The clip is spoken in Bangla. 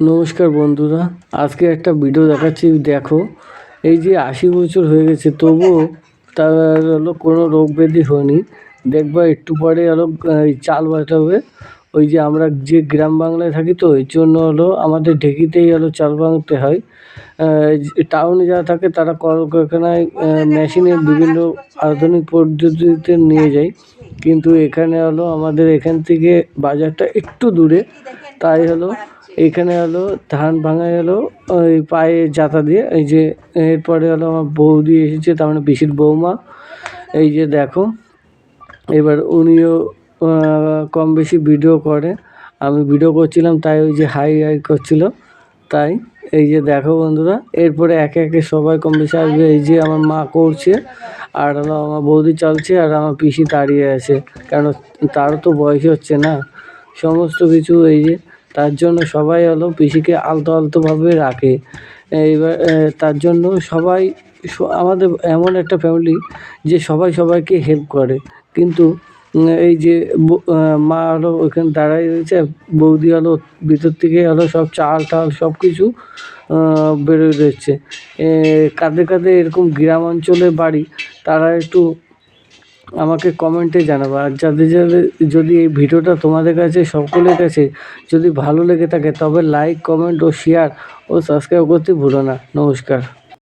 নমস্কার বন্ধুরা, আজকে একটা ভিডিও দেখাচ্ছি, দেখো। এই যে আশি বছর হয়ে গেছে, তবুও তার হলো কোনো রোগ ব্যাধি হয়নি। দেখবা একটু পরে হলো চাল বাটাবে ওই যে আমরা যে গ্রাম বাংলায় থাকি তো এর জন্য হলো আমাদের ঢেকিতেই হলো চাল ভাঙতে হয়। টাউনে যারা থাকে, তারা কলকারখানায় মেশিনে বিভিন্ন আধুনিক পদ্ধতিতে নিয়ে যায়। কিন্তু এখানে হলো আমাদের এখান থেকে বাজারটা একটু দূরে। তাই হলো এখানে হলো ধান ভাঙাই হলো, ওই পায়ে যাতা দিয়ে, এই যে এরপরে হলো আমার বৌদি এসেছে, তার মানে পিসির বৌমা। এই যে দেখো, এবার উনিও কম বেশি ভিডিও করে। আমি ভিডিও করছিলাম, তাই ওই যে হাই হাই করছিল। তাই এই যে দেখো বন্ধুরা, এরপরে একে একে সবাই কম বেশি আসবে। এই যে আমার মা করছে, আর হলো আমার বৌদি চলছে, আর আমার পিসি দাঁড়িয়ে আছে। কেন, তারও তো বয়স হচ্ছে না। সমস্ত কিছু এই যে তার জন্য সবাই হলো পিসিকে আলতো আলতোভাবে রাখে। এইবার তার জন্য সবাই আমাদের এমন একটা ফ্যামিলি যে সবাই সবাইকে হেল্প করে। কিন্তু এই যে মা হলো ওইখানে দাঁড়াই রয়েছে, বৌদি হলো ভিতর থেকে হলো সব চাল টাল সব কিছু বেরোয় রয়েছে। কাঁধে কাঁধে এরকম গ্রাম অঞ্চলে বাড়ি, তারা একটু আমাকে কমেন্টে জানাব। আর যাদের যাদের যদি এই ভিডিওটা তোমাদের কাছে, সকলের কাছে যদি ভালো লেগে থাকে, তবে লাইক কমেন্ট ও শেয়ার ও সাবস্ক্রাইব করতে ভুলো না। নমস্কার।